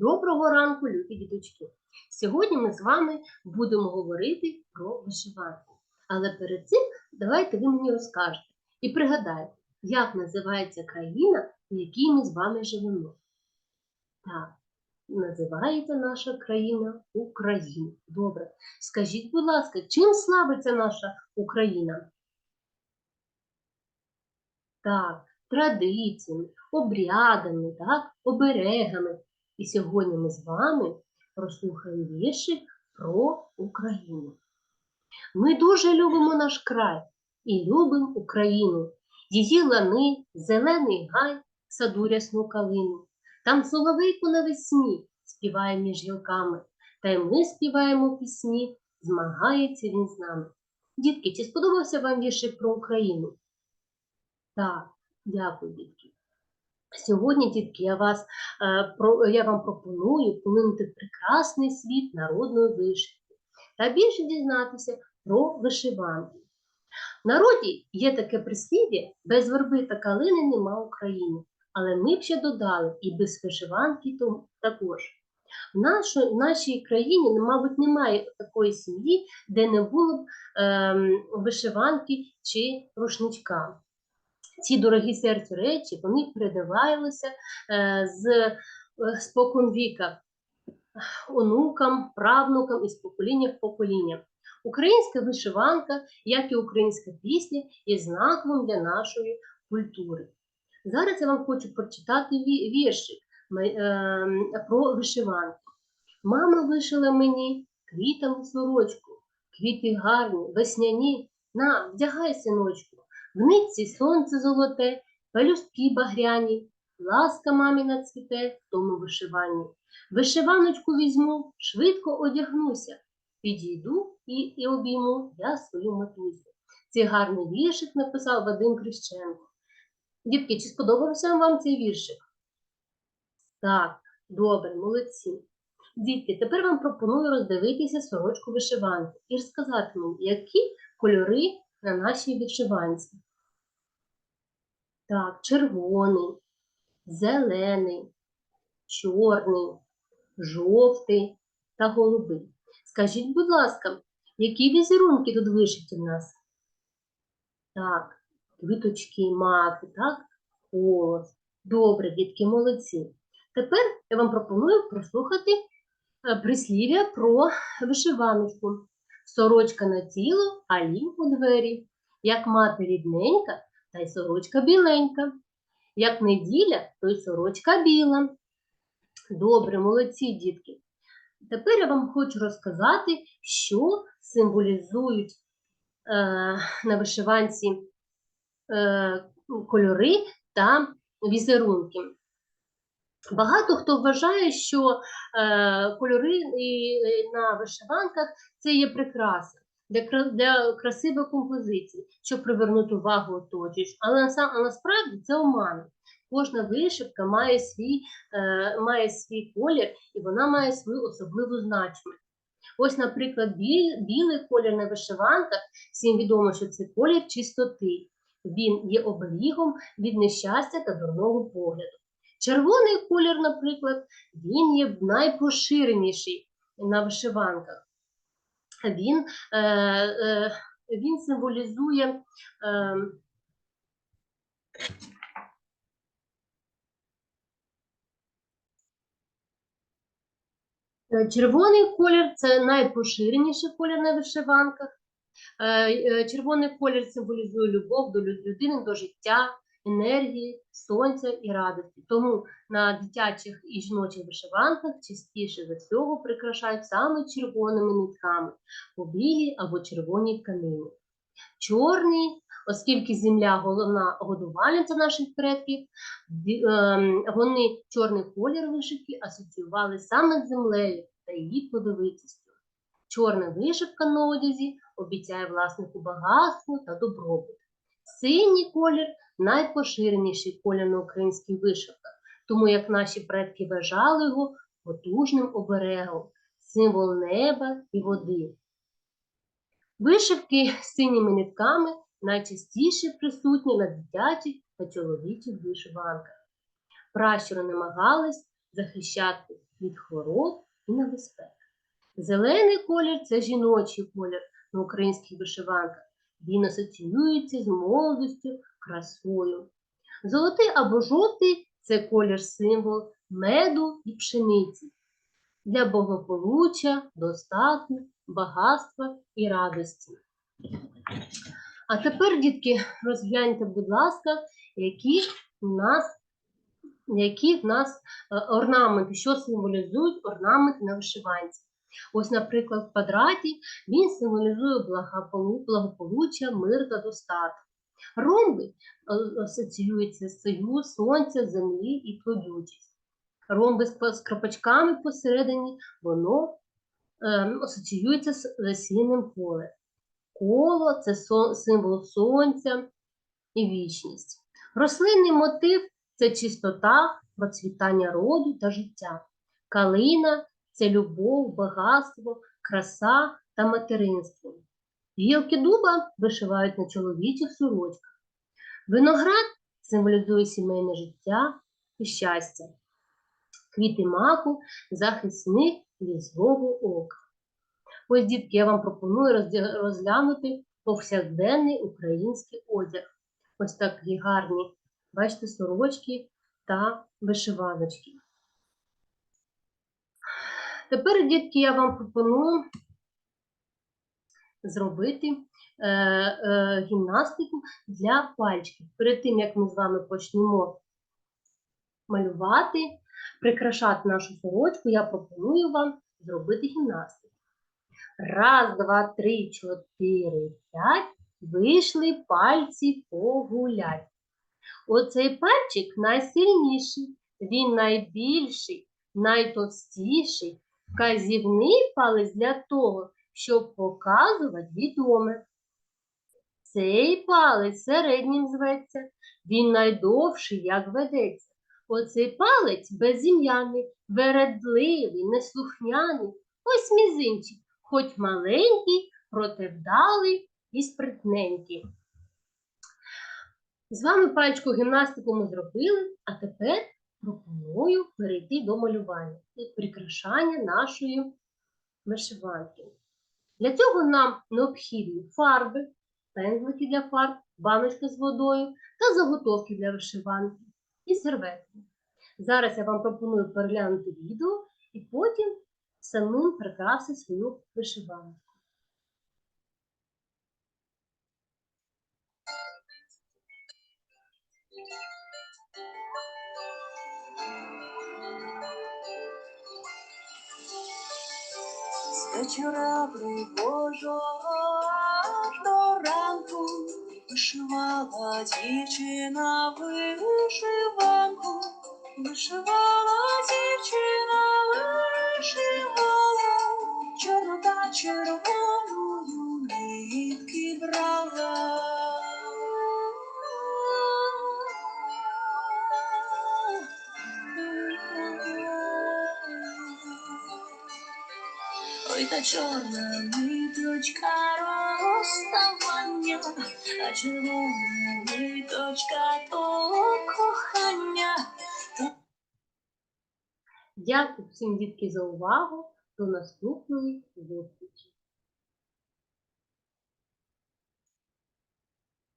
Доброго ранку, любі діточки! Сьогодні ми з вами будемо говорити про вишиванку. Але перед цим давайте ви мені розкажете і пригадайте, як називається країна, в якій ми з вами живемо. Так, називається наша країна Україна. Добре. Скажіть, будь ласка, чим славиться наша Україна? Так, традиціями, обрядами, так, оберегами. І сьогодні ми з вами прослухаємо вірші про Україну. Ми дуже любимо наш край і любимо Україну. Її лани, зелений гай, саду рясну калину. Там соловейко навесні співає між гілками, та й ми співаємо пісні, змагається він з нами. Дітки, чи сподобався вам віршик про Україну? Так, дякую, дітки. Сьогодні, дітки, я, вас, е, я вам пропоную полинути прекрасний світ народної вишивки та більше дізнатися про вишиванки. В народі є таке прислів'я, без верби та калини нема України, але ми б ще додали і без вишиванки також. В, нашій, країні, мабуть, немає такої сім'ї, де не було б ем, вишиванки чи рушничка ці дорогі серцю речі вони передавалися е, з е, спокон віка онукам, правнукам і з покоління в покоління. Українська вишиванка, як і українська пісня, є знаковим для нашої культури. Зараз я вам хочу прочитати ві- віршик е, про вишиванку. Мама вишила мені квітами сорочку, квіти гарні, весняні. На, вдягай, синочку. В сонце золоте, пелюстки багряні, ласка маміна цвіте в тому вишиванні. Вишиваночку візьму, швидко одягнуся, підійду і, і обійму я свою матусю. Цей гарний віршик написав Вадим Крищенко. Дітки, чи сподобався вам цей віршик? Так, добре, молодці. Дітки, тепер вам пропоную роздивитися сорочку вишиванки і розказати мені, які кольори на нашій вишиванці. Так, червоний, зелений, чорний, жовтий та голубий. Скажіть, будь ласка, які візерунки тут вишиті в нас? Так, квіточки, маки, так, колос. Добре, дітки, молодці. Тепер я вам пропоную прослухати е, прислів'я про вишиваночку. Сорочка на тіло, а лім у двері. Як мати рідненька, та й сорочка біленька. Як неділя, то й сорочка біла. Добре, молодці, дітки. Тепер я вам хочу розказати, що символізують е, на вишиванці е, кольори та візерунки. Багато хто вважає, що е, кольори і, е, на вишиванках це є прикраса для, для красивої композиції, щоб привернути увагу оточуючих. Але насам- а насправді це оман. Кожна вишивка має свій, е, має свій колір і вона має свою особливу значимість. Ось, наприклад, білий, білий колір на вишиванках, всім відомо, що це колір чистоти. Він є оберігом від нещастя та дурного погляду. Червоний колір, наприклад, він є найпоширеніший на вишиванках. Він, е, е, він символізує е, Е, Червоний колір це найпоширеніший колір на вишиванках. Е, е, Червоний колір символізує любов до людини, до життя, енергії, сонця і радості. Тому на дитячих і жіночих вишиванках частіше за всього прикрашають саме червоними нитками у білій або червоній тканині. Чорний, оскільки земля головна годувальниця наших предків, ем, вони чорний колір вишивки асоціювали саме з землею та її плодовитістю. Чорна вишивка на одязі обіцяє власнику багатство та добробут. Синій колір найпоширеніший колір на українських вишивках, тому як наші предки вважали його потужним оберегом, символ неба і води. Вишивки з синіми нитками найчастіше присутні на дитячих та чоловічих вишиванках. Пращури намагались захищати від хвороб і небезпек. Зелений колір це жіночий колір на українських вишиванках. Він асоціюється з молодостю, красою. Золотий або жовтий це колір символ меду і пшениці для благополуччя, достатку, багатства і радості. А тепер, дітки, розгляньте, будь ласка, які в нас, які в нас е, орнаменти, що символізують орнаменти на вишиванці. Ось, наприклад, в квадраті він символізує благополуччя, мир та достаток. Ромби е, асоціюються з союз сонця, землі і плодючість. Ромби з крапочками посередині, воно ем, асоціюється з засінним полем. Коло це символ сонця і вічність. Рослинний мотив це чистота, процвітання роду та життя. Калина це любов, багатство, краса та материнство. Гілки дуба вишивають на чоловічих сорочках. Виноград символізує сімейне життя і щастя. Квіти маку захисник лісового ока. Ось, дітки, я вам пропоную розглянути повсякденний український одяг. Ось такі гарні, бачите, сорочки та вишиваночки. Тепер, дітки, я вам пропоную зробити е, е, гімнастику для пальчиків. Перед тим, як ми з вами почнемо малювати, прикрашати нашу сорочку, я пропоную вам зробити гімнастику. Раз, два, три, чотири, п'ять. Вийшли пальці погулять. Оцей пальчик найсильніший, він найбільший, найтовстіший. Вказівний палець для того, щоб показувати відоме. Цей палець середнім зветься, він найдовший, як ведеться. Оцей палець безім'яний, вередливий, неслухняний, ось мізинчик, хоч маленький, проте вдалий і спритненький. З вами пальчику гімнастику ми зробили, а тепер пропоную перейти до малювання і прикрашання нашої вишиванки. Для цього нам необхідні фарби, пензлики для фарб, баночка з водою та заготовки для вишиванки і серветки. Зараз я вам пропоную переглянути відео і потім самим прикрасити свою вишиванку. З вечора пригожого аж до ранку. Вишивала дівчина вишиванку, вишивала дівчина, вишивала, чорну червону та чорна ниточка розставання, а червона ниточка то кохання. Дякую всім дітки за увагу. До наступної зустрічі!